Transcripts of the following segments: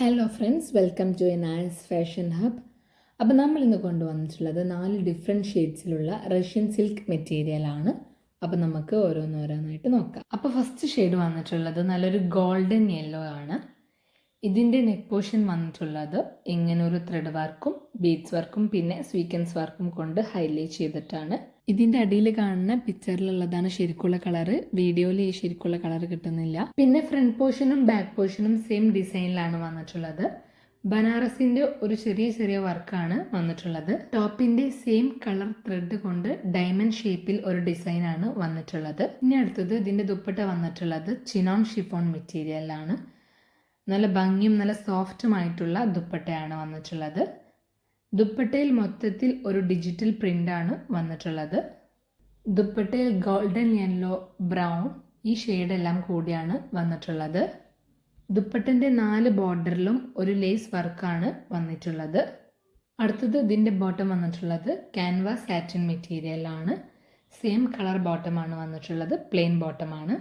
Hello friends welcome to a Nan's fashion hub അപ്പോൾ നമ്മൾ ഇന്ന് കൊണ്ടുവന്നിട്ടുള്ളത് നാല് ഡിഫറെന്റ് ഷെയ്ഡ്സിലുള്ള റഷ്യൻ സിൽക്ക് മെറ്റീരിയലാണ് അപ്പോൾ നമുക്ക് ഓരോന്നോരോന്നായിട്ട് നോക്കാം. അപ്പോൾ ഫസ്റ്റ് ഷെയ്ഡ് വന്നിട്ടുള്ളത് നല്ലൊരു ഗോൾഡൻ യെല്ലോ ആണ്. ഇതിന്റെ നെക്ക് പോർഷൻ വന്നിട്ടുള്ളത് ഇങ്ങനൊരു ത്രെഡ് വർക്കും ബീഡ്സ് വർക്കും പിന്നെ സ്വീക്കൻസ് വർക്കും കൊണ്ട് ഹൈലൈറ്റ് ചെയ്തിട്ടാണ്. ഇതിന്റെ അടിയിൽ കാണുന്ന പിക്ചറിലുള്ളതാണ് ശരിക്കുള്ള കളറ് വീഡിയോയിൽ ഈ ശരിക്കുള്ള കളർ കിട്ടുന്നില്ല. പിന്നെ ഫ്രണ്ട് പോർഷനും ബാക്ക് പോർഷനും സെയിം ഡിസൈനിലാണ് വന്നിട്ടുള്ളത്. ബനാറസിന്റെ ഒരു ചെറിയ ചെറിയ വർക്കാണ് വന്നിട്ടുള്ളത്. ടോപ്പിന്റെ സെയിം കളർ ത്രെഡ് കൊണ്ട് ഡയമണ്ട് ഷേപ്പിൽ ഒരു ഡിസൈൻ ആണ് വന്നിട്ടുള്ളത്. ഇനി അടുത്തത് ഇതിന്റെ ദുപ്പട്ട വന്നിട്ടുള്ളത് ചിനോൺ ഷിഫോൺ മെറ്റീരിയലാണ് നല്ല ഭംഗിയും നല്ല സോഫ്റ്റുമായിട്ടുള്ള ദുപ്പട്ടയാണ് വന്നിട്ടുള്ളത്. ദുപ്പട്ടയിൽ മൊത്തത്തിൽ ഒരു ഡിജിറ്റൽ പ്രിന്റാണ് വന്നിട്ടുള്ളത്. ദുപ്പട്ടയിൽ ഗോൾഡൻ യെല്ലോ ബ്രൗൺ ഈ ഷെയ്ഡെല്ലാം കൂടിയാണ് വന്നിട്ടുള്ളത്. ദുപ്പട്ടന്റെ നാല് ബോർഡറിലും ഒരു ലേസ് വർക്കാണ് വന്നിട്ടുള്ളത്. അടുത്തത് ഇതിന്റെ ബോട്ടം വന്നിട്ടുള്ളത്. ക്യാൻവാസ് സാറ്റിൻ മെറ്റീരിയലാണ് സെയിം കളർ ബോട്ടമാണ് വന്നിട്ടുള്ളത്. പ്ലെയിൻ ബോട്ടമാണ്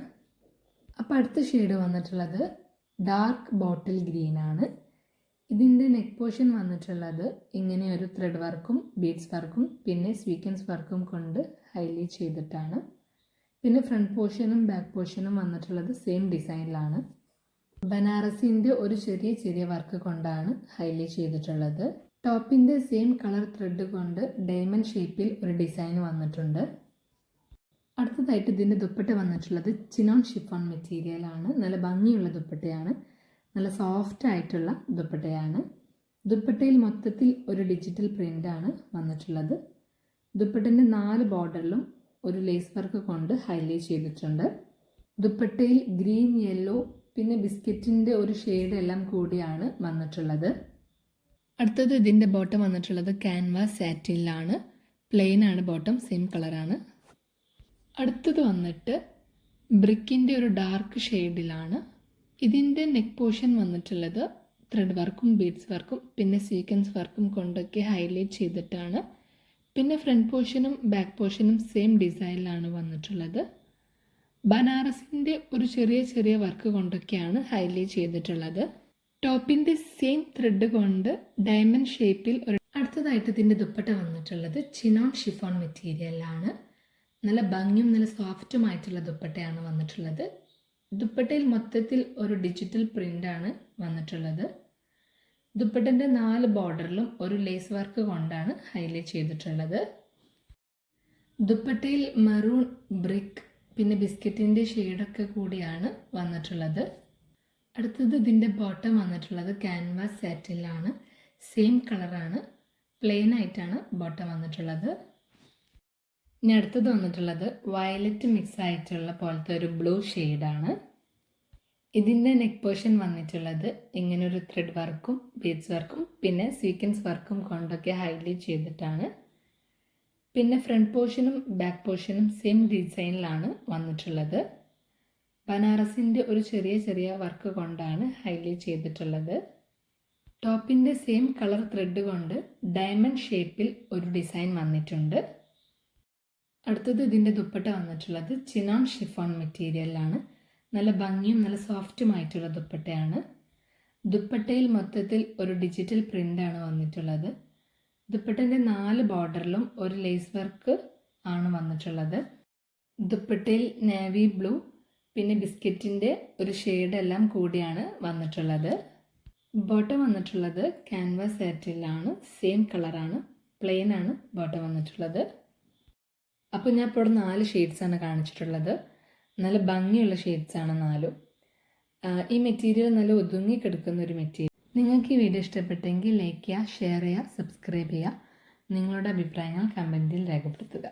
അപ്പോൾ അടുത്ത ഷെയ്ഡ് വന്നിട്ടുള്ളത്. ഡാർക്ക് ബോട്ടിൽ ഗ്രീൻ ആണ്. ഇതിന്റെ നെക്ക് പോർഷൻ വന്നിട്ടുള്ളത് ഇങ്ങനെ ഒരു ത്രെഡ് വർക്കും ബീഡ്സ് വർക്കും പിന്നെ സ്വീക്കൻസ് വർക്കും കൊണ്ട് ഹൈലൈറ്റ് ചെയ്തിട്ടാണ്. പിന്നെ ഫ്രണ്ട് പോർഷനും ബാക്ക് പോർഷനും വന്നിട്ടുള്ളത് സെയിം ഡിസൈനിലാണ് ബനാറസിന്റെ ഒരു ചെറിയ ചെറിയ വർക്ക് കൊണ്ടാണ് ഹൈലൈറ്റ് ചെയ്തിട്ടുള്ളത്. ടോപ്പിന്റെ സെയിം കളർ ത്രെഡ് കൊണ്ട് ഡയമണ്ട് ഷേപ്പിൽ ഒരു ഡിസൈൻ വന്നിട്ടുണ്ട്. അടുത്തതായിട്ട് ഇതിന്റെ ദുപ്പട്ട വന്നിട്ടുള്ളത് ചിനോൺ ഷിഫോൺ മെറ്റീരിയലാണ് നല്ല ഭംഗിയുള്ള ദുപ്പട്ടയാണ്. നല്ല സോഫ്റ്റ് ആയിട്ടുള്ള ദുപ്പട്ടയാണ്. ദുപ്പട്ടയിൽ മൊത്തത്തിൽ ഒരു ഡിജിറ്റൽ പ്രിന്റാണ് വന്നിട്ടുള്ളത്. ദുപ്പട്ടന്റെ നാല് ബോർഡറിലും ഒരു ലേസ് വർക്ക് കൊണ്ട് ഹൈലൈറ്റ് ചെയ്തിട്ടുണ്ട്. ദുപ്പട്ടയിൽ ഗ്രീൻ യെല്ലോ പിന്നെ ബിസ്ക്കറ്റിന്റെ ഒരു ഷെയ്ഡ് എല്ലാം കൂടിയാണ് വന്നിട്ടുള്ളത്. അടുത്തത് ഇതിന്റെ ബോട്ടം വന്നിട്ടുള്ളത് ക്യാൻവാസ് സാറ്റിനിലാണ് പ്ലെയിൻ ആണ്. ബോട്ടം സെയിം കളറാണ് അടുത്തത് വന്നിട്ട് ബ്രിക്കിന്റെ ഒരു ഡാർക്ക് ഷെയ്ഡിലാണ് ഇതിന്റെ നെക്ക് പോർഷൻ വന്നിട്ടുള്ളത് ത്രെഡ് വർക്കും ബീഡ്സ് വർക്കും പിന്നെ സീക്വൻസ് വർക്കും കൊണ്ടൊക്കെ ഹൈലൈറ്റ് ചെയ്തിട്ടാണ്. പിന്നെ ഫ്രണ്ട് പോർഷനും ബാക്ക് പോർഷനും സെയിം ഡിസൈനിലാണ് വന്നിട്ടുള്ളത്. ബനാറസിന്റെ ഒരു ചെറിയ ചെറിയ വർക്ക് കൊണ്ടൊക്കെയാണ് ഹൈലൈറ്റ് ചെയ്തിട്ടുള്ളത്. ടോപ്പിന്റെ സെയിം ത്രെഡ് കൊണ്ട് ഡയമണ്ട് ഷേപ്പിൽ ഒരു അടുത്തതായിട്ട് ഇതിന്റെ ദുപ്പട്ട വന്നിട്ടുള്ളത് ചിനോൺ ഷിഫോൺ മെറ്റീരിയലാണ് നല്ല ഭംഗിയും നല്ല സോഫ്റ്റുമായിട്ടുള്ള ദുപ്പട്ടയാണ് വന്നിട്ടുള്ളത്. ദുപ്പട്ടയിൽ മൊത്തത്തിൽ ഒരു ഡിജിറ്റൽ പ്രിന്റാണ് വന്നിട്ടുള്ളത്. ദുപ്പട്ടന്റെ നാല് ബോർഡറിലും ഒരു ലേസ് വർക്ക് കൊണ്ടാണ് ഹൈലൈറ്റ് ചെയ്തിട്ടുള്ളത്. ദുപ്പട്ടയിൽ മെറൂൺ ബ്രിക്ക് പിന്നെ ബിസ്ക്കറ്റിന്റെ ഷെയ്ഡൊക്കെ കൂടിയാണ് വന്നിട്ടുള്ളത്. അടുത്തത് ഇതിന്റെ ബോട്ടം വന്നിട്ടുള്ളത് ക്യാൻവാസ് സെറ്റിലാണ് സെയിം കളറാണ് പ്ലെയിൻ ആയിട്ടാണ് ബോട്ടം വന്നിട്ടുള്ളത്. ഇനി അടുത്തത് വന്നിട്ടുള്ളത് വയലറ്റ് മിക്സ് ആയിട്ടുള്ള പോലത്തെ ഒരു ബ്ലൂ ഷെയ്ഡാണ്. ഇതിന്റെ നെക്ക് പോർഷൻ വന്നിട്ടുള്ളത് ഇങ്ങനെ ഒരു ത്രെഡ് വർക്കും ബീഡ്സ് വർക്കും പിന്നെ സീക്വൻസ് വർക്കും കൊണ്ടൊക്കെ ഹൈലൈറ്റ് ചെയ്തിട്ടാണ്. പിന്നെ ഫ്രണ്ട് പോർഷനും ബാക്ക് പോർഷനും സെയിം ഡിസൈനിലാണ് വന്നിട്ടുള്ളത്. ബനാറസിന്റെ ഒരു ചെറിയ ചെറിയ വർക്ക് കൊണ്ടാണ് ഹൈലൈറ്റ് ചെയ്തിട്ടുള്ളത്. ടോപ്പിന്റെ സെയിം കളർ ത്രെഡ് കൊണ്ട് ഡയമണ്ട് ഷേപ്പിൽ ഒരു ഡിസൈൻ വന്നിട്ടുണ്ട്. അടുത്തത് ഇതിന്റെ ദുപ്പട്ട വന്നിട്ടുള്ളത് ചിനാം ഷിഫോൺ മെറ്റീരിയലാണ് നല്ല ഭംഗിയും നല്ല സോഫ്റ്റുമായിട്ടുള്ള ദുപ്പട്ടയാണ്. ദുപ്പട്ടയിൽ മൊത്തത്തിൽ ഒരു ഡിജിറ്റൽ പ്രിന്റാണ് വന്നിട്ടുള്ളത്. ദുപ്പട്ടന്റെ നാല് ബോർഡറിലും ഒരു ലേസ് വർക്ക് ആണ് വന്നിട്ടുള്ളത്. ദുപ്പട്ടയിൽ നേവി ബ്ലൂ പിന്നെ ബിസ്ക്കറ്റിന്റെ ഒരു ഷെയ്ഡ് എല്ലാം കൂടിയാണ് വന്നിട്ടുള്ളത്. ബോട്ടം വന്നിട്ടുള്ളത് ക്യാൻവാസ് സാറ്റിലാണ് സെയിം കളറാണ് പ്ലെയിൻ ആണ്. ബോട്ടം വന്നിട്ടുള്ളത്. അപ്പോൾ ഞാൻ ഇപ്പോൾ ഇവിടെ നാല് ഷെയ്ഡ്സാണ് കാണിച്ചിട്ടുള്ളത്. നല്ല ഭംഗിയുള്ള ഷെയ്ഡ്സാണ് നാലും. ഈ മെറ്റീരിയൽ നല്ല ഒതുങ്ങി കിടക്കുന്ന ഒരു മെറ്റീരിയൽ നിങ്ങൾക്ക് ഈ വീഡിയോ ഇഷ്ടപ്പെട്ടെങ്കിൽ ലൈക്ക് ചെയ്യുക ഷെയർ ചെയ്യുക സബ്സ്ക്രൈബ് ചെയ്യുക. നിങ്ങളുടെ അഭിപ്രായങ്ങൾ കമന്റിൽ രേഖപ്പെടുത്തുക.